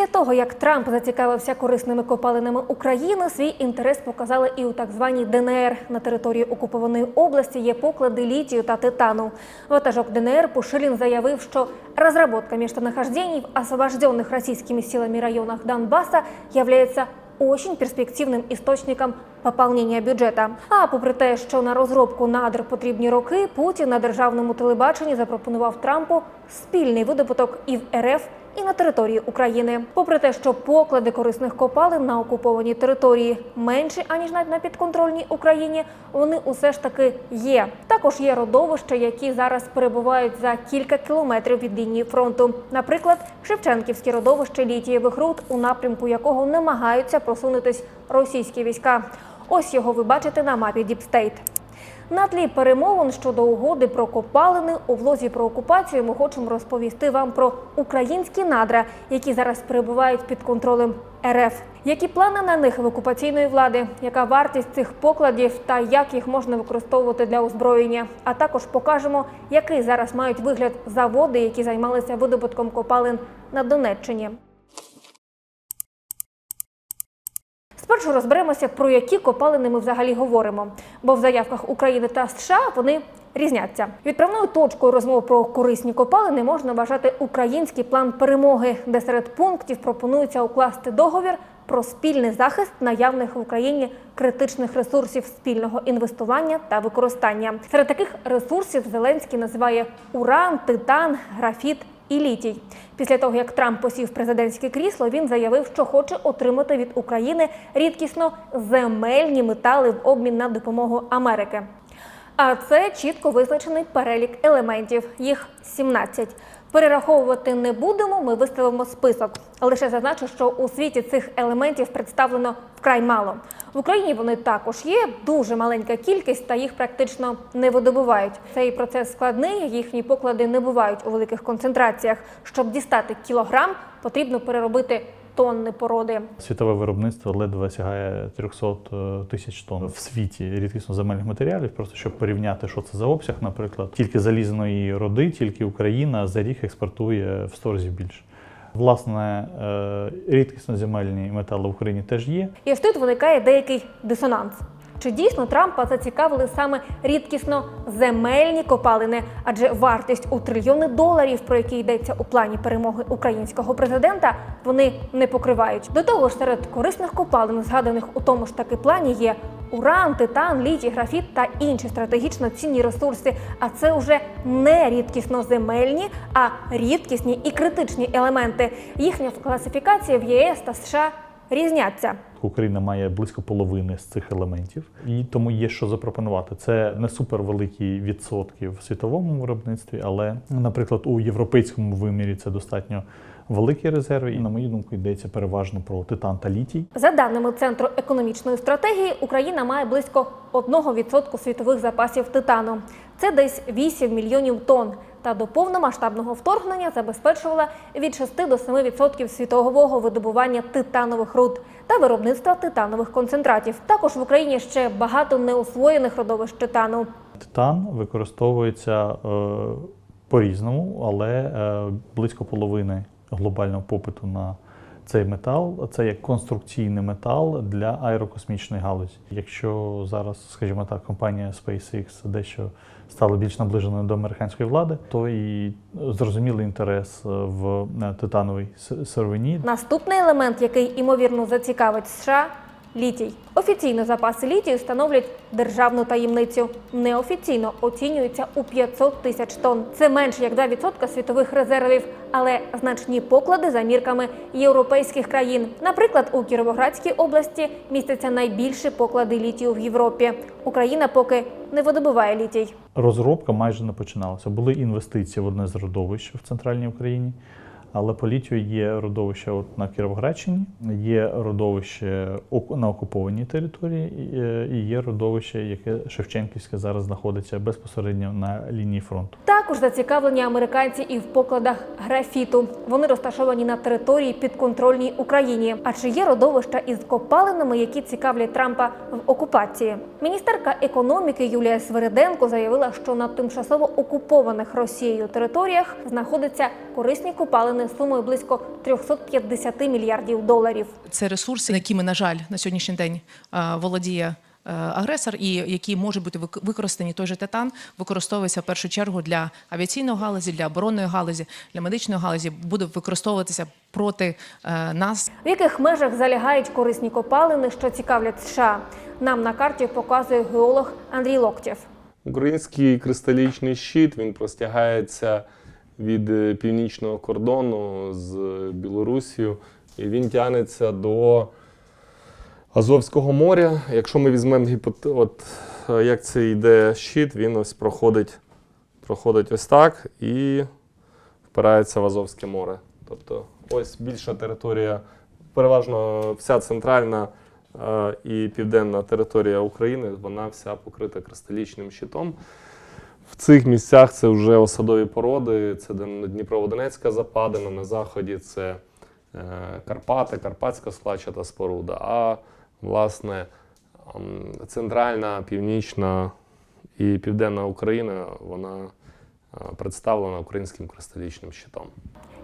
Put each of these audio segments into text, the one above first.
Після того, як Трамп зацікавився корисними копалинами України, свій інтерес показали і у так званій ДНР. На території окупованої області є поклади літію та титану. Ватажок ДНР Пушилін заявив, що розробка месторождений в освобожденных російськими силами районах Донбасса являється очень перспективним істочником поповнення бюджета. А попри те, що на розробку надр потрібні роки, Путін на державному телебаченні запропонував Трампу спільний видобуток і в РФ. І на території України, попри те, що поклади корисних копалин на окупованій території менші аніж на підконтрольній Україні, вони усе ж таки є. Також є родовища, які зараз перебувають за кілька кілометрів від лінії фронту. Наприклад, Шевченківське родовище літієвих руд, у напрямку якого намагаються просунутись російські війська. Ось його ви бачите на мапі Діпстейт. На тлі перемовин щодо угоди про копалини у влозі про окупацію ми хочемо розповісти вам про українські надра, які зараз перебувають під контролем РФ. Які плани на них в окупаційної влади? Яка вартість цих покладів та як їх можна використовувати для озброєння? А також покажемо, який зараз мають вигляд заводи, які займалися видобутком копалин на Донеччині. Спершу розберемося, про які копалини ми взагалі говоримо, бо в заявках України та США вони різняться. Відправною точкою розмов про корисні копалини можна вважати український план перемоги, де серед пунктів пропонується укласти договір про спільний захист наявних в Україні критичних ресурсів спільного інвестування та використання. Серед таких ресурсів Зеленський називає уран, титан, графіт і літій. Після того, як Трамп посів президентське крісло, він заявив, що хоче отримати від України рідкісно земельні метали в обмін на допомогу Америки. А це чітко визначений перелік елементів. Їх 17. Перераховувати не будемо. Ми виставимо список. Лише зазначу, що у світі цих елементів представлено вкрай мало. В Україні вони також є дуже маленька кількість, та їх практично не видобувають. Цей процес складний. Їхні поклади не бувають у великих концентраціях. Щоб дістати кілограм, потрібно переробити тонни породи. Світове виробництво ледве сягає 300 е, тисяч тонн в світі рідкісно земельних матеріалів. Просто щоб порівняти, що це за обсяг, наприклад, тільки залізної роди, тільки Україна за рік експортує в 100 разів більше. Власне, е, рідкісно земельні метали в Україні теж є. І ось тут виникає деякий дисонанс. Чи дійсно Трампа зацікавили саме рідкісно земельні копалини? Адже вартість у трильйони доларів, про які йдеться у плані перемоги українського президента, вони не покривають. До того ж, серед корисних копалин, згаданих у тому ж таки плані, є уран, титан, літій, графіт та інші стратегічно цінні ресурси. А це вже не рідкісно земельні, а рідкісні і критичні елементи. Їхня класифікація в ЄС та США різняться. Україна має близько половини з цих елементів, і тому є що запропонувати. Це не супервеликі відсотки в світовому виробництві, але, наприклад, у європейському вимірі це достатньо великі резерви. І на мою думку йдеться переважно про титан та літій. За даними Центру економічної стратегії, Україна має близько 1% світових запасів титану. Це десь 8 мільйонів тонн. Та до повномасштабного вторгнення забезпечувала від 6 до 7% світового видобування титанових руд та виробництва титанових концентратів. Також в Україні ще багато неосвоєних родовищ титану. Титан використовується е, по-різному, але е, близько половини глобального попиту на цей метал це як конструкційний метал для аерокосмічної галузі. Якщо зараз, скажімо так, компанія SpaceX дещо стала більш наближеною до американської влади, то і зрозумілий інтерес в е, титановій сировині. Наступний елемент, який імовірно зацікавить США літій. Офіційно запаси літію становлять державну таємницю. Неофіційно оцінюються у 500 тисяч тонн. Це менше як 2% світових резервів, але значні поклади за мірками європейських країн. Наприклад, у Кіровоградській області містяться найбільші поклади літію в Європі. Україна поки не видобуває літій. Розробка майже не починалася. Були інвестиції в одне з родовищ в центральній Україні. Але по літію є родовище от на Кіровоградщині, є родовище на окупованій території, е, і є родовище, яке Шевченківське зараз знаходиться безпосередньо на лінії фронту. Також зацікавлені американці і в покладах графіту. Вони розташовані на території підконтрольній Україні. А чи є родовища із копалинами, які цікавлять Трампа в окупації? Міністерка економіки Юлія Свириденко заявила, що на тимчасово окупованих Росією територіях знаходяться корисні копалини сумою близько 350 мільярдів доларів. Це ресурси, якими, на жаль, на сьогоднішній день володіє агресор, і які можуть бути використані той же титан, використовується в першу чергу для авіаційної галузі, для оборонної галузі, для медичної галузі, буде використовуватися проти е, нас. В яких межах залягають корисні копалини, що цікавлять США? Нам на карті показує геолог Андрій Локтєв. Український кристалічний щит він простягається від е, північного кордону з Білорусією, і він тягнеться до Азовського моря. Якщо ми візьмемо гіпот... от, е, як це йде щит, він ось проходить, проходить ось так і впирається в Азовське море. Тобто ось більша територія, переважно вся центральна е, і південна територія України, вона вся покрита кристалічним щитом. В цих місцях це вже осадові породи, це Дон- Дніпроводонецька западина, на заході це е, Карпати, Карпатська складчата споруда, а власне центральна, північна і південна Україна вона е, представлена українським кристалічним щитом.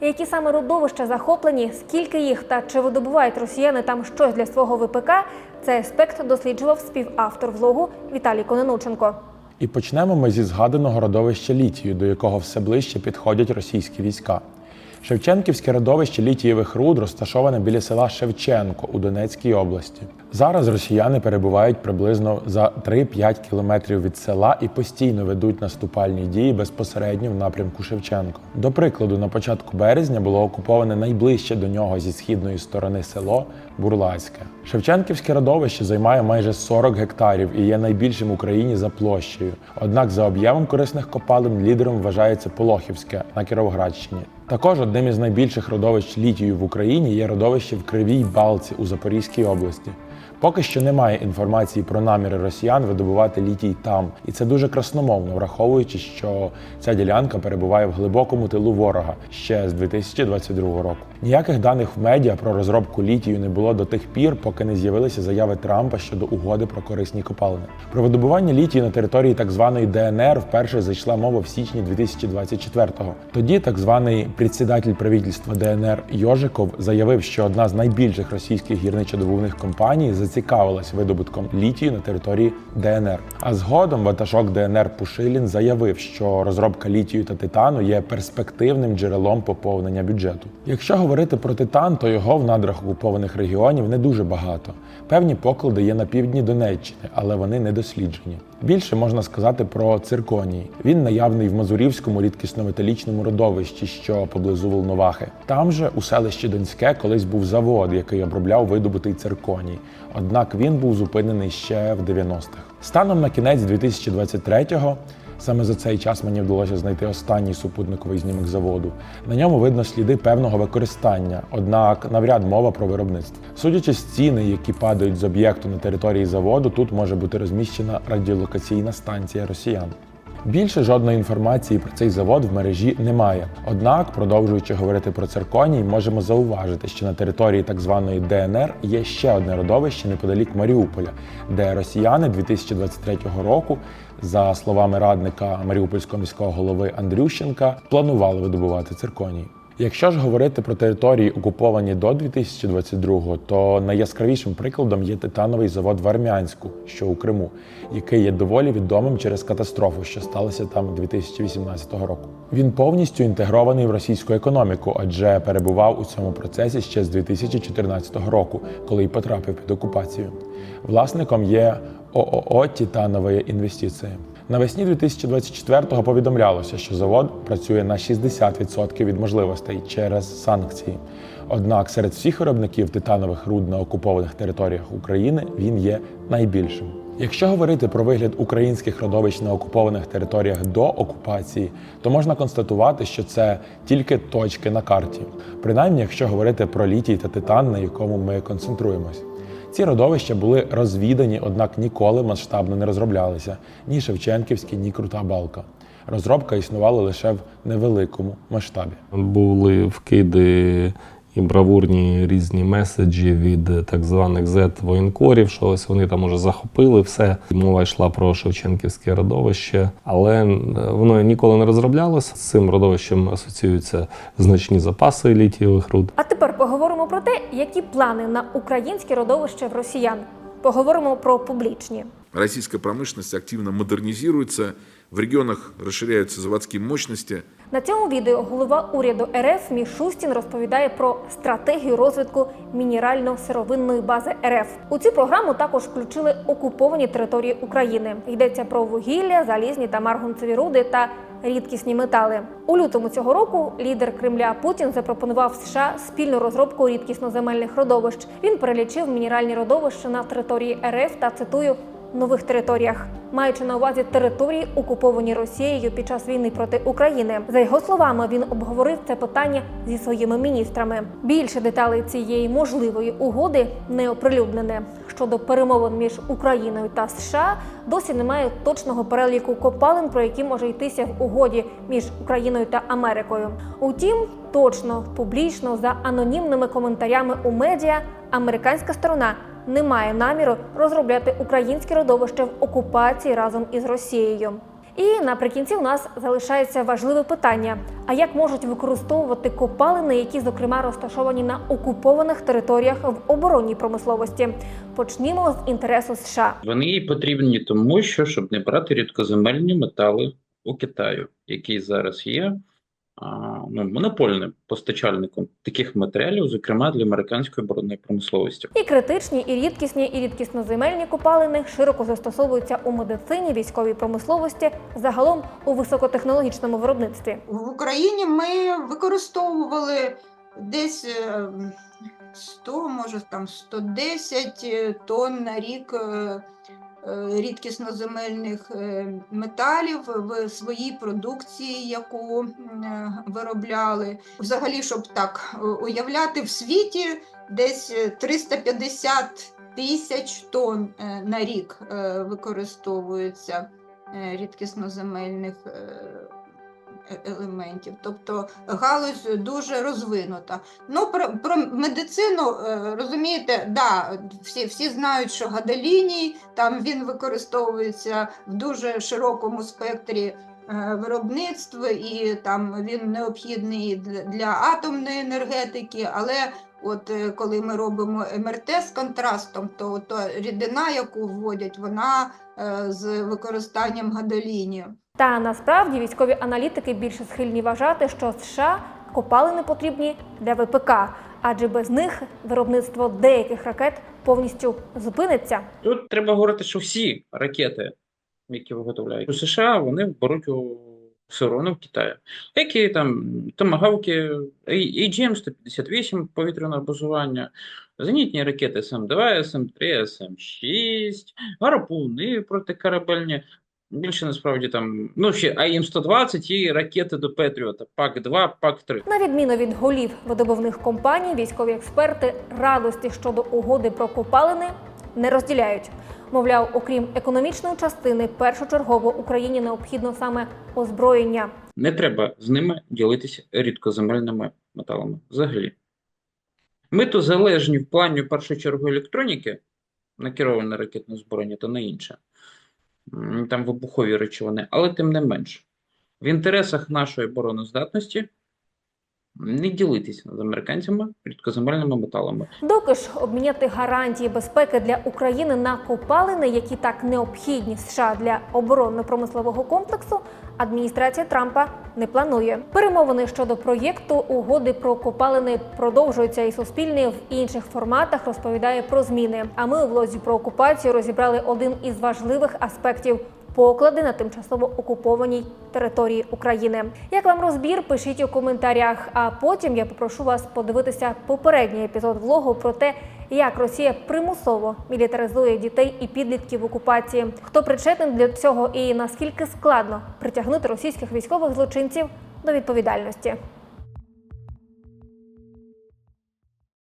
Які саме родовища захоплені, скільки їх та чи видобувають росіяни там щось для свого ВПК? Цей аспект досліджував співавтор влогу Віталій Кононученко. І почнемо ми зі згаданого родовища літію, до якого все ближче підходять російські війська. Шевченківське родовище літієвих руд розташоване біля села Шевченко у Донецькій області. Зараз росіяни перебувають приблизно за 3-5 кілометрів від села і постійно ведуть наступальні дії безпосередньо в напрямку Шевченко. До прикладу, на початку березня було окуповане найближче до нього зі східної сторони село Бурлацьке. Шевченківське родовище займає майже 40 гектарів і є найбільшим в Україні за площею. Однак за об'ємом корисних копалин лідером вважається Полохівське на Кіровоградщині. Також одним із найбільших родовищ літію в Україні є родовище в Кривій Балці у Запорізькій області. Поки що немає інформації про наміри росіян видобувати літій там, і це дуже красномовно, враховуючи, що ця ділянка перебуває в глибокому тилу ворога ще з 2022 року. Ніяких даних в медіа про розробку літію не було до тих пір, поки не з'явилися заяви Трампа щодо угоди про корисні копалини. Про видобування літію на території так званої ДНР вперше зайшла мова в січні 2024-го. Тоді так званий председатель правительства ДНР Йожиков заявив, що одна з найбільших російських гірничодобувних компаній зацікавилась видобутком літію на території ДНР. А згодом ватажок ДНР Пушилін заявив, що розробка літію та титану є перспективним джерелом поповнення бюджету. Якщо говорити про титан, то його в надрах окупованих регіонів не дуже багато. Певні поклади є на півдні Донеччини, але вони не досліджені. Більше можна сказати про цирконій. Він наявний в Мазурівському рідкісно-металічному родовищі, що поблизу Волновахи. Там же у селищі Донське колись був завод, який обробляв видобутий цирконій. Однак він був зупинений ще в 90-х. Станом на кінець 2023-го Саме за цей час мені вдалося знайти останній супутниковий знімок заводу. На ньому видно сліди певного використання, однак навряд мова про виробництво. Судячи з ціни, які падають з об'єкту на території заводу, тут може бути розміщена радіолокаційна станція росіян. Більше жодної інформації про цей завод в мережі немає. Однак, продовжуючи говорити про цирконій, можемо зауважити, що на території так званої ДНР є ще одне родовище неподалік Маріуполя, де росіяни 2023 року, за словами радника Маріупольського міського голови Андрющенка, планували видобувати цирконій. Якщо ж говорити про території, окуповані до 2022-го, то найяскравішим прикладом є титановий завод в Армянську, що у Криму, який є доволі відомим через катастрофу, що сталася там 2018 року. Він повністю інтегрований в російську економіку, адже перебував у цьому процесі ще з 2014 року, коли й потрапив під окупацію. Власником є ООО Титанові інвестиції. Навесні 2024-го повідомлялося, що завод працює на 60% від можливостей через санкції. Однак серед всіх виробників титанових руд на окупованих територіях України він є найбільшим. Якщо говорити про вигляд українських родовищ на окупованих територіях до окупації, то можна констатувати, що це тільки точки на карті, принаймні, якщо говорити про літій та титан, на якому ми концентруємось. Ці родовища були розвідані, однак ніколи масштабно не розроблялися ні Шевченківські, ні Крута Балка. розробка існувала лише в невеликому масштабі. Були вкиди і бравурні різні меседжі від так званих Z-воєнкорів, що ось вони там уже захопили все. Мова йшла про Шевченківське родовище, але е, воно ніколи не розроблялося. З цим родовищем асоціюються значні запаси літієвих руд. А тепер поговоримо про те, які плани на українське родовище в росіян. Поговоримо про публічні. Российская промышленность активно модернизируется, в регионах расширяются заводские мощности. На цьому відео голова уряду РФ Мішустін розповідає про стратегію розвитку мінерально-сировинної бази РФ. У цю програму також включили окуповані території України. Йдеться про вугілля, залізні та марганцеві руди та рідкісні метали. У лютому цього року лідер Кремля Путін запропонував США спільну розробку рідкісноземельних родовищ. Він перелічив мінеральні родовища на території РФ та цитую нових територіях, маючи на увазі території, окуповані Росією під час війни проти України. За його словами, він обговорив це питання зі своїми міністрами. Більше деталей цієї можливої угоди не оприлюднене. Щодо перемовин між Україною та США, досі немає точного переліку копалин, про які може йтися в угоді між Україною та Америкою. Утім, точно публічно за анонімними коментарями у медіа американська сторона не має наміру розробляти українське родовище в окупації разом із Росією. І наприкінці у нас залишається важливе питання: а як можуть використовувати копалини, які зокрема розташовані на окупованих територіях в оборонній промисловості? Почнімо з інтересу США. Вони потрібні тому, що щоб не брати рідкоземельні метали у Китаю, який зараз є ну, монопольним постачальником таких матеріалів, зокрема для американської оборонної промисловості. І критичні, і рідкісні, і рідкісноземельні копалини широко застосовуються у медицині, військовій промисловості, загалом у високотехнологічному виробництві. В Україні ми використовували десь е, 100, може там 110 тонн на рік е, е, рідкісноземельних е, металів в своїй продукції, яку е, виробляли. Взагалі, щоб так е, уявляти, в світі десь е, 350 тисяч тонн е, на рік е, використовується е, рідкісноземельних е, е- елементів. Тобто галузь дуже розвинута. Ну, про, про медицину, е, розумієте, да, всі, всі знають, що гадоліній, там він використовується в дуже широкому спектрі е, виробництв, і там він необхідний для, атомної енергетики, але От е, коли ми робимо МРТ з контрастом, то, то рідина, яку вводять, вона е, з використанням гадолінію. Та насправді військові аналітики більше схильні вважати, що США копалини потрібні для ВПК, адже без них виробництво деяких ракет повністю зупиниться. Тут треба говорити, що всі ракети, які виготовляють у США, вони беруть у сировину в Китаї. Які там томагавки, AGM-158 повітряного базування, зенітні ракети СМ-2, СМ-3, СМ-6, гарпуни протикорабельні. Більше насправді там, ну ще АІМ-120 і ракети до Петріота, ПАК-2, ПАК-3. На відміну від голів видобувних компаній, військові експерти радості щодо угоди про копалини не розділяють. Мовляв, окрім економічної частини, першочергово Україні необхідно саме озброєння. Не треба з ними ділитися рідкоземельними металами взагалі. Ми то залежні в плані в першу чергу електроніки, на кероване ракетне озброєння та на інше. Там вибухові речовини, але тим не менш. В інтересах нашої обороноздатності не ділитися з американцями рідкоземельними металами. Доки ж обміняти гарантії безпеки для України на копалини, які так необхідні США для оборонно-промислового комплексу, адміністрація Трампа не планує. Перемовини щодо проєкту угоди про копалини продовжуються, і Суспільне в інших форматах розповідає про зміни. А ми у влозі про окупацію розібрали один із важливих аспектів. Поклади на тимчасово окупованій території України. Як вам розбір? Пишіть у коментарях. А потім я попрошу вас подивитися попередній епізод влогу про те, як Росія примусово мілітаризує дітей і підлітків в окупації. Хто причетний для цього і наскільки складно притягнути російських військових злочинців до відповідальності?